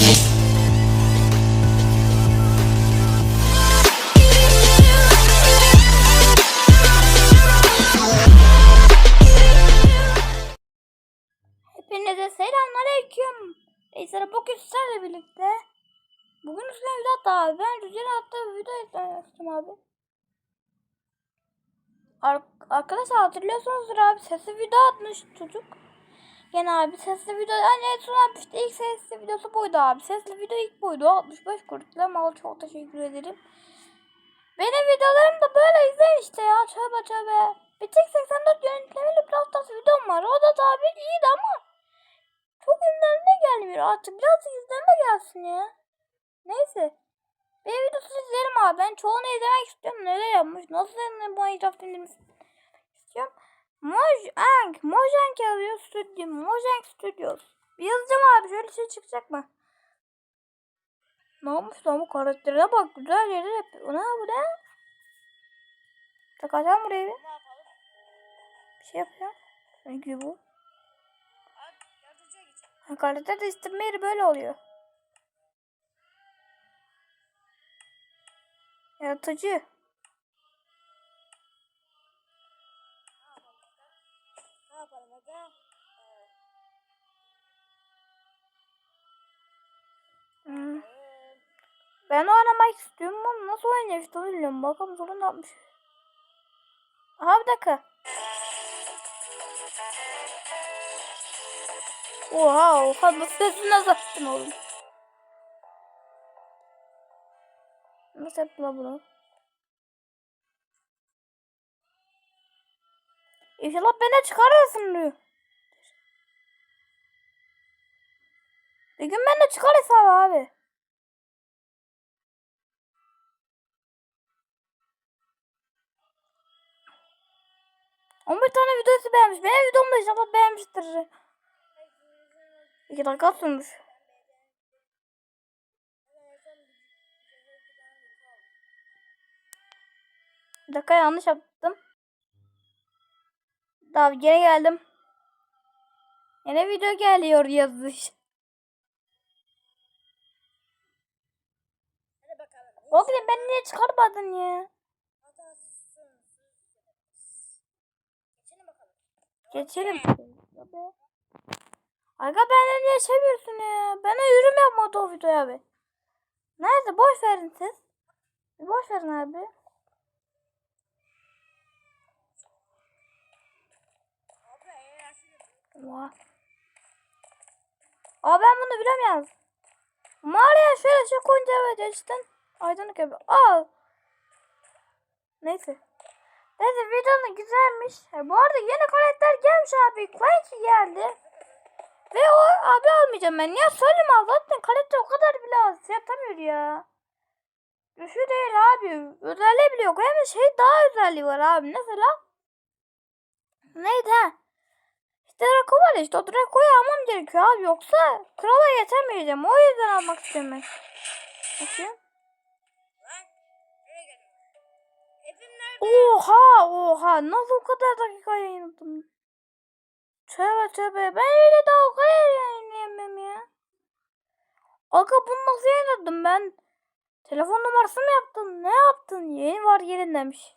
Hepinize selamünaleyküm. Neyse bugün sizlerle birlikte bugün üstüne video attı abi. Ben Rüzgar'ın attığı video izlemiştim abi. Ar arkadaşlar hatırlıyorsunuzdur abi sesli video atmış çocuk. Gene abi sesli video hani en son atmıştı ilk sesli videosu buydu abi. Sesli video ilk buydu 65 kurutla mal çok teşekkür ederim. Benim videolarım da böyle izleyin işte ya tövbe tövbe. Bir tek 84 yönetmeli Brawl Stars videom var. O da tabi iyiydi ama çok izlenme gelmiyor. Artık biraz izlenme gelsin ya. Neyse. Bir videosu izlerim abi. Ben çoğunu izlemek istiyorum. Neler yapmış? Nasıl bu Minecraft indirmiş istiyorum. Mojang. Mojang yazıyor stüdyo. Mojang Studios. Bir yazacağım abi. Şöyle şey çıkacak mı? Ne yapmış lan bu karaktere bak. Güzel yere yapıyor. Ne bu ne? Takacağım buraya bir. Bir şey yapacağım. Ne gibi bu? Ha, Karakter değiştirme yeri böyle oluyor. Yaratıcı. Hmm. Ben oynamak istiyorum ama nasıl oynayacağım işte bilmiyorum. Bakalım sorun ne yapmış. Aha bir dakika. Oha oha nasıl sesini azalttın oğlum. Nasıl yaptın lan bunu? İnşallah beni çıkarırsın diyor. Bir gün ben de çıkar hesabı abi. On bir tane videosu beğenmiş. Benim videomu da inşallah beğenmiştir. İki dakika sürmüş. Bir dakika yanlış yaptım. Daha gene geldim. Yine video geliyor yazış. Oğlum ben niye çıkarmadın ya? Geçelim. Aga beni niye seviyorsun ya? Bana yürüm yapmadı o video abi. Nerede? Boş verin siz. Boş verin abi. Oha. Aa ben bunu bilemiyorum. Mağaraya şöyle şey koyunca evet gerçekten aydınlık gibi. Al. Neyse. Neyse videonun güzelmiş. Ha, bu arada yeni karakter gelmiş abi. Clanky geldi. Ve o abi almayacağım ben. Ya söyleme abi. Zaten karakter o kadar bile az. Yatamıyor ya. Düşü değil abi. Özelliği bile yok. Hem şey daha özelliği var abi. Mesela. Neydi ha? İşte Draco var işte o Draco'yu almam gerekiyor abi. Yoksa krala yetemeyeceğim. O yüzden almak ben. Bakayım. Oha oha nasıl o kadar dakika yayınladım? Tövbe tövbe ben öyle daha o kadar yayınlayamam ya. Aga bunu nasıl yayınladım ben? Telefon numarası mı yaptın? Ne yaptın? Yeni var gelin demiş.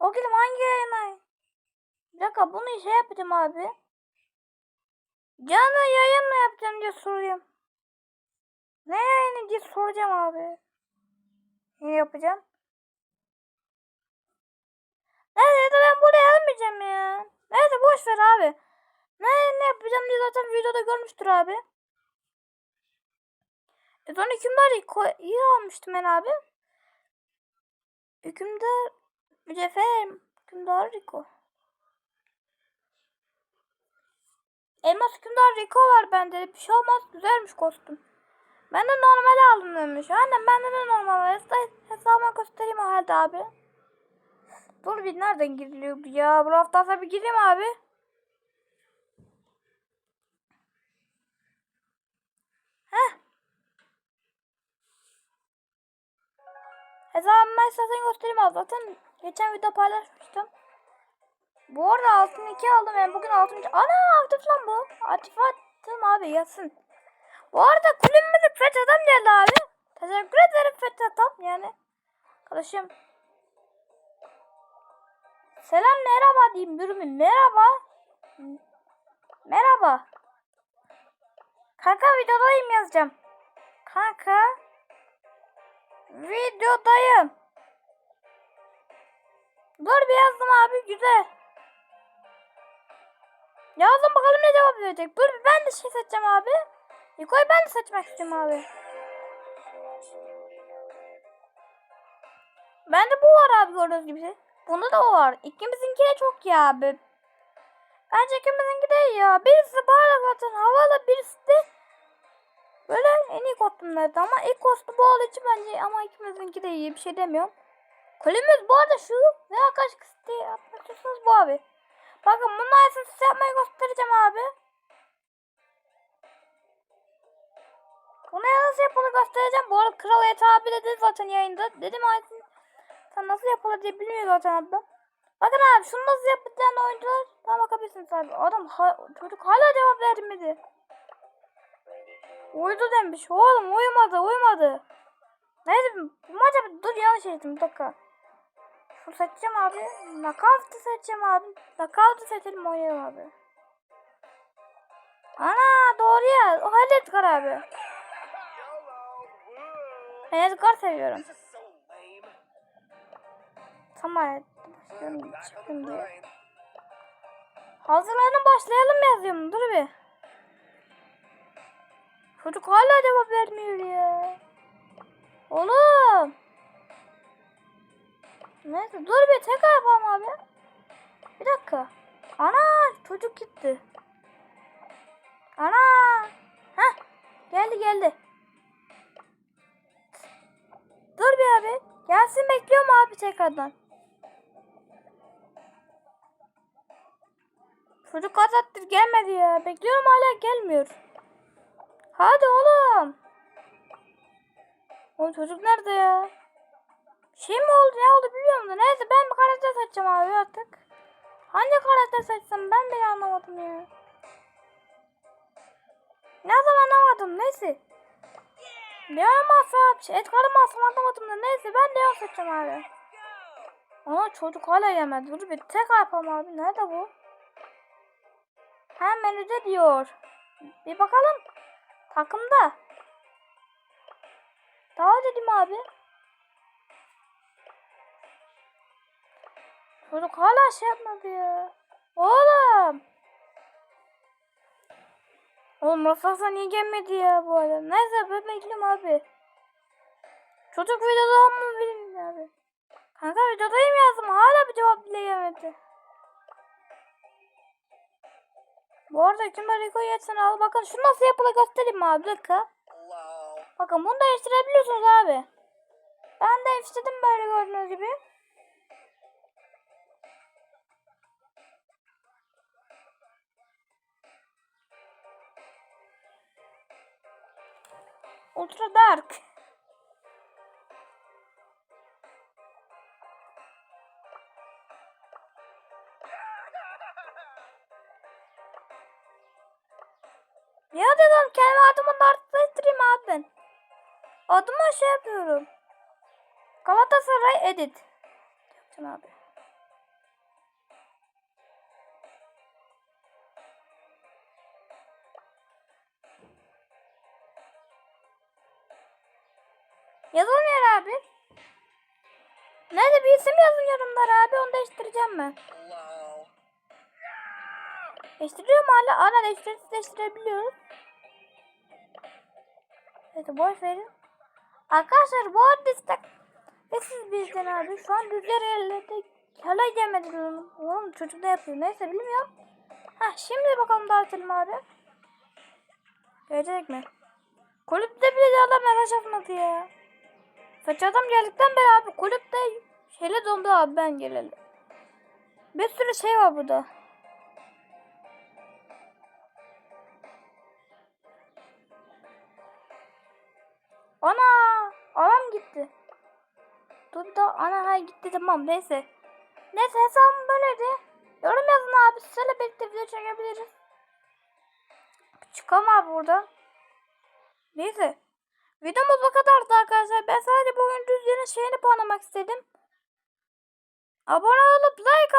O gülüm hangi yayına? Bir dakika bunu şey yapacağım abi. Canlı yayın mı yapacağım diye soruyorum. Ne yayını diye soracağım abi. Ne yapacağım? Neyse ben buraya almayacağım ya. Neyse boş ver abi. Ne ne yapacağım diye zaten videoda görmüştür abi. E sonra hükümdar iyi almıştım ben abi. Hükümdar mücevher hükümdar Rico. Elmas hükümdar Rico var bende. Bir şey olmaz. Güzelmiş kostüm. Ben de normal aldım demiş. Annem bende de normal Hesabıma göstereyim o halde abi. Dur bir nereden giriliyor ya? Bu hafta bir gireyim abi. Heh. Hesabıma istersen göstereyim abi. Zaten geçen video paylaşmıştım. Bu arada altın 2 aldım. Ben bugün altın... Ana aktif lan bu. Aktif attım abi yatsın. Bu arada kulübümüze Fethi Adam geldi abi. Teşekkür ederim Fethi Adam yani. Arkadaşım. Selam merhaba diyeyim Bürümün. Merhaba. Merhaba. Kanka videodayım yazacağım. Kanka. Videodayım. Dur bir yazdım abi güzel. Yazdım bakalım ne cevap verecek. Dur ben de şey seçeceğim abi. Niko'yu ben de seçmek istiyorum abi. Bende bu var abi gördüğünüz gibi. Bunda da o var. İkimizinki de çok iyi abi. Bence ikimizinki de ya. Birisi parlak zaten havalı birisi de böyle en iyi kostümlerdi ama ilk kostüm bu olduğu için bence ama ikimizinki de iyi bir şey demiyorum. Kulübümüz bu arada şu kaç kısıtlı yapmak istiyorsunuz bu abi. Bakın bunun aynısını size yapmayı göstereceğim abi. Bunu nasıl yapılır göstereceğim. Bu arada Kral Yeti abi dedi zaten yayında. Dedim aynısını sen nasıl yapılır diye bilmiyor zaten adam. Bakın abi şunu nasıl yapacağını oyuncular tam bakabilirsiniz abi. Adam ha- çocuk hala cevap vermedi. Uyudu demiş. Oğlum uyumadı uyumadı. Neyse maça dur yanlış ettim bir dakika. Şu seçeceğim abi. Knockout'u seçeceğim abi. Knockout'u seçelim oynayalım abi. Ana doğru ya. O Edgar abi. Ben Edgar seviyorum. Tamam. Başlayalım. Diye. Hazırlanın başlayalım yazıyorum. Dur bir. Çocuk hala cevap vermiyor ya. Oğlum. Neyse dur bir tekrar yapalım abi. Bir dakika. Ana çocuk gitti. Ana. Heh. Geldi geldi. Dur bir abi. Gelsin bekliyorum abi tekrardan. Çocuk kaç gelmedi ya. Bekliyorum hala gelmiyor. Hadi oğlum. Oğlum çocuk nerede ya? Şey mi oldu ne oldu bilmiyorum da. Neyse ben bir karakter seçeceğim abi artık. Hangi karakter seçsem ben bile anlamadım ya. Ne zaman anlamadım neyse. Leon masam, şey, Edgar'ın masam anlamadım da neyse ben Leon seçeceğim abi. Ama çocuk hala yemedi. Dur bir tek yapalım abi. Nerede bu? Ha menüde diyor. Bir bakalım. Takımda. Daha dedim abi. Çocuk hala şey yapmadı ya. Oğlum. Oğlum Rafa niye gelmedi ya bu arada? Neyse ben bekliyorum abi. Çocuk videoda mı Bu arada Kümer Rico'yu geçsen al. Bakın şu nasıl yapılır göstereyim abi. Bir dakika. Bakın bunu değiştirebiliyorsunuz abi. Ben değiştirdim böyle gördüğünüz gibi. Ultra Dark. Ya dedim kendi adımı dartlaştırayım abi. Adıma şey yapıyorum. Galatasaray edit. Yapacağım abi. Yazılmıyor abi. Nerede bir isim yazın yorumlara abi onu değiştireceğim ben. Değiştiriyorum hala. Hala değiştir değiştirebiliyoruz. Evet boş verin. Arkadaşlar bu arada siz bizden abi. Şu an rüzgar yerlerde hala gelmedi oğlum. Oğlum çocuk ne yapıyor? Neyse bilmiyorum. Ha şimdi bakalım dağıtalım abi. Gelecek mi? Kulüpte bile adam mesaj atmadı ya. Saç adam geldikten beri abi kulüpte şeyle dondu abi ben geleli. Bir sürü şey var burada. Ana! Anam gitti. Dur da ana hay gitti tamam neyse. Neyse hesabım böyleydi. Yorum yazın abi. Sizlerle birlikte video çekebiliriz. Çıkalım abi buradan. Neyse. Videomuz bu kadardı arkadaşlar. Ben sadece bugün düzgünün şeyini puanlamak istedim. Abone olup like